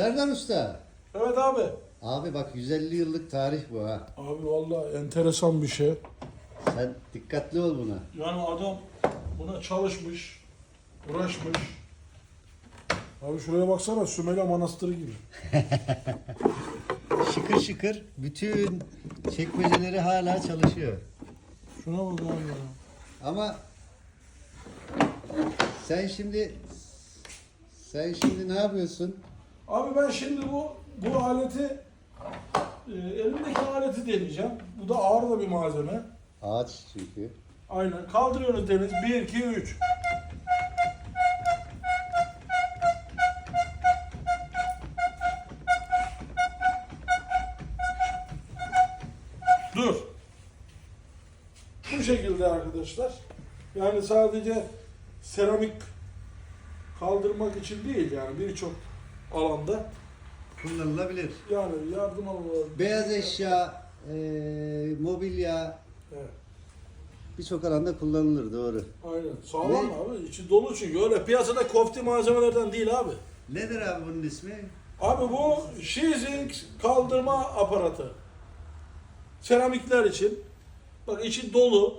Serdar Usta. Evet abi. Abi bak 150 yıllık tarih bu ha. Abi vallahi enteresan bir şey. Sen dikkatli ol buna. Yani adam buna çalışmış, uğraşmış. Abi şuraya baksana Sümele Manastırı gibi. Şıkır şıkır bütün çekmeceleri hala çalışıyor. Şuna bak abi ya. Ama sen şimdi sen şimdi ne yapıyorsun? Abi ben şimdi bu bu aleti e, elimdeki aleti deneyeceğim. Bu da ağır da bir malzeme. Ağaç çünkü. Aynen. Kaldırıyorsunuz Deniz. 1, 2, 3. Dur. Bu şekilde arkadaşlar. Yani sadece seramik kaldırmak için değil yani birçok alanda Kullanılabilir. yani yardım almaları. Beyaz eşya, e, mobilya Evet. birçok alanda kullanılır doğru. Aynen. Sağlam Ne? abi. İçi dolu çünkü. Öyle piyasada kofti malzemelerden değil abi. Nedir abi bunun ismi? Abi bu sheathing kaldırma aparatı. Seramikler için. Bak içi dolu.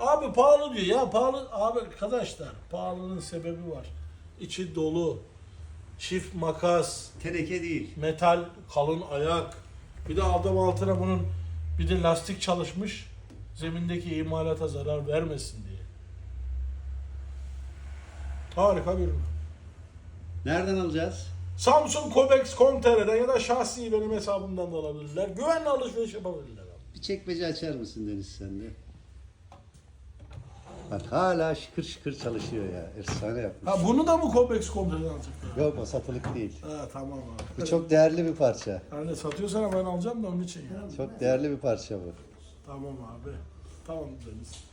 Abi pahalı diyor ya pahalı. Abi arkadaşlar pahalının sebebi var. İçi dolu. Çift makas, Teneke değil. metal, kalın ayak. Bir de adam altına bunun bir de lastik çalışmış. Zemindeki imalata zarar vermesin diye. Harika bir ürün. Nereden alacağız? Samsung Cobex.com.tr'den ya da şahsi benim hesabımdan da alabilirler. Güvenli alışveriş yapabilirler. abi. Bir çekmece açar mısın Deniz sen de? Bak hala şıkır şıkır çalışıyor ya. Efsane yapmış. Ha bunu da mı Cobex.com.tr'den alacaklar? Yok o satılık değil. Ha tamam abi. Bu çok değerli bir parça. Yani satıyorsan ben alacağım da onun için ya. Çok değerli bir parça bu. Tamam abi. Tamam Deniz.